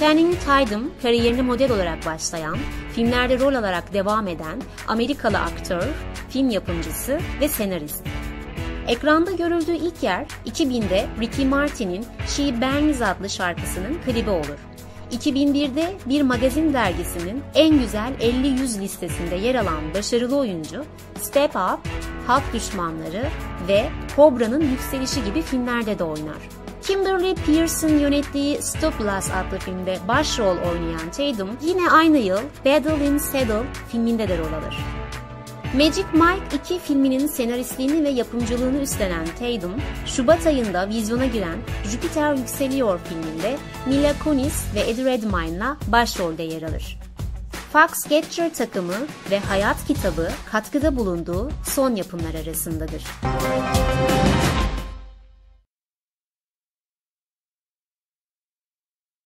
Channing Tatum kariyerine model olarak başlayan, filmlerde rol alarak devam eden Amerikalı aktör, film yapımcısı ve senarist. Ekranda görüldüğü ilk yer 2000'de Ricky Martin'in She Bangs adlı şarkısının klibi olur. 2001'de bir magazin dergisinin en güzel 50-100 listesinde yer alan başarılı oyuncu Step Up, Halk Düşmanları ve Cobra'nın Yükselişi gibi filmlerde de oynar. Kimberly Pearson yönettiği Stop Loss adlı filmde başrol oynayan Tatum yine aynı yıl Battle in Saddle filminde de rol alır. Magic Mike 2 filminin senaristliğini ve yapımcılığını üstlenen Tatum, Şubat ayında vizyona giren Jupiter Yükseliyor filminde Mila Kunis ve Eddie Redmayne'la başrolde yer alır. Fox Getcher takımı ve Hayat kitabı katkıda bulunduğu son yapımlar arasındadır.